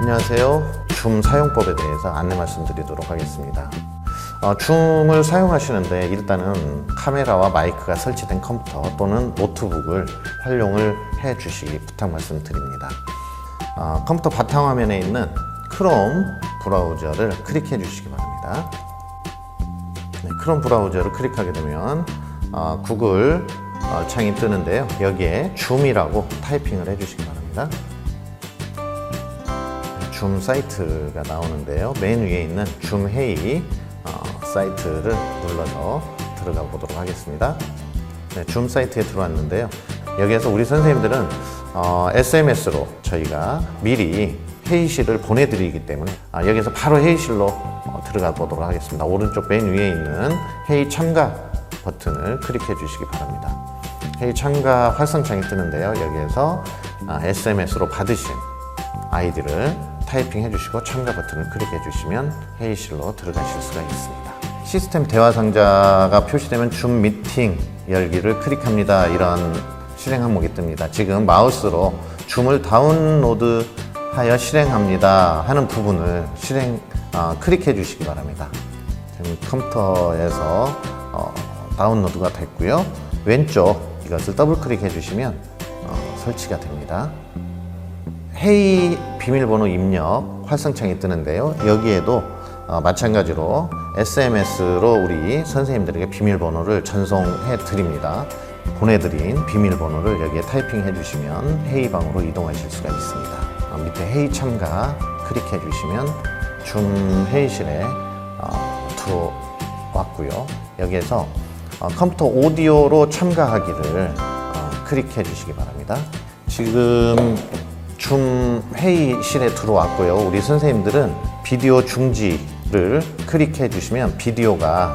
안녕하세요. 줌 사용법에 대해서 안내 말씀드리도록 하겠습니다. 어, 줌을 사용하시는데 일단은 카메라와 마이크가 설치된 컴퓨터 또는 노트북을 활용을 해 주시기 부탁 말씀드립니다. 어, 컴퓨터 바탕화면에 있는 크롬 브라우저를 클릭해 주시기 바랍니다. 네, 크롬 브라우저를 클릭하게 되면 어, 구글 어, 창이 뜨는데요. 여기에 줌이라고 타이핑을 해 주시기 바랍니다. 네, 줌 사이트가 나오는데요. 맨 위에 있는 줌 회의 어, 사이트를 눌러서 들어가 보도록 하겠습니다. 네, 줌 사이트에 들어왔는데요. 여기에서 우리 선생님들은 어, SMS로 저희가 미리 회의실을 보내드리기 때문에 아, 여기서 바로 회의실로 어, 들어가 보도록 하겠습니다. 오른쪽 맨 위에 있는 회의 참가 버튼을 클릭해 주시기 바랍니다. 회의 참가 활성창이 뜨는데요. 여기에서 아, SMS로 받으신 아이디를 타이핑 해주시고 참가 버튼을 클릭해 주시면 회의실로 들어가실 수가 있습니다. 시스템 대화 상자가 표시되면 줌 미팅 열기를 클릭합니다. 이런 실행 항목이 뜹니다. 지금 마우스로 줌을 다운로드하여 실행합니다 하는 부분을 실행 어, 클릭해 주시기 바랍니다. 지금 컴퓨터에서 어, 다운로드가 됐고요. 왼쪽 이것을 더블 클릭해 주시면 어, 설치가 됩니다. 회의 비밀번호 입력 활성창이 뜨는데요. 여기에도 어, 마찬가지로 SMS로 우리 선생님들에게 비밀번호를 전송해 드립니다. 보내드린 비밀번호를 여기에 타이핑해 주시면 회의방으로 이동하실 수가 있습니다. 어, 밑에 회의 참가 클릭해 주시면 줌 회의실에 어, 들어왔고요. 여기에서 어, 컴퓨터 오디오로 참가하기를 어, 클릭해 주시기 바랍니다. 지금 줌 회의실에 들어왔고요. 우리 선생님들은 비디오 중지를 클릭해 주시면 비디오가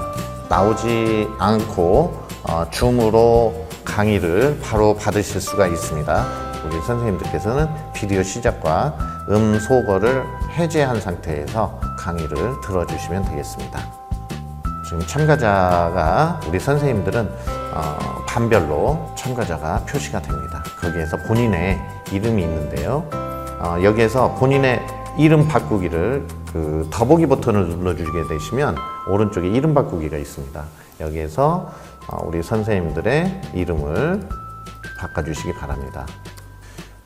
나오지 않고 어, 줌으로 강의를 바로 받으실 수가 있습니다. 우리 선생님들께서는 비디오 시작과 음 소거를 해제한 상태에서 강의를 들어주시면 되겠습니다. 지금 참가자가 우리 선생님들은 어, 반별로 참가자가 표시가 됩니다. 거기에서 본인의 이름이 있는데요. 어, 여기에서 본인의 이름 바꾸기를 그 더보기 버튼을 눌러주게 되시면 오른쪽에 이름 바꾸기가 있습니다. 여기에서 어, 우리 선생님들의 이름을 바꿔주시기 바랍니다.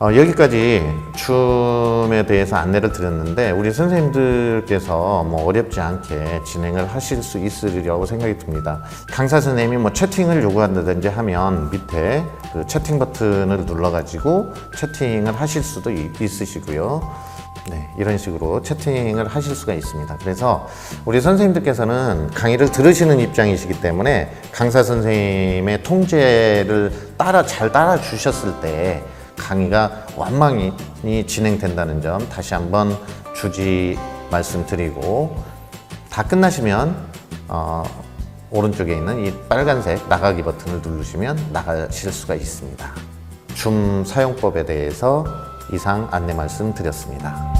어, 여기까지 춤에 대해서 안내를 드렸는데 우리 선생님들께서 뭐 어렵지 않게 진행을 하실 수 있으리라고 생각이 듭니다. 강사 선생님이 뭐 채팅을 요구한다든지 하면 밑에 그 채팅 버튼을 눌러가지고 채팅을 하실 수도 이- 있으시고요. 네, 이런 식으로 채팅을 하실 수가 있습니다. 그래서 우리 선생님들께서는 강의를 들으시는 입장이시기 때문에 강사 선생님의 통제를 따라 잘 따라 주셨을 때 강의가 완만히 진행된다는 점 다시 한번 주지 말씀드리고 다 끝나시면 어, 오른쪽에 있는 이 빨간색 나가기 버튼을 누르시면 나가실 수가 있습니다. 줌 사용법에 대해서 이상 안내 말씀 드렸습니다.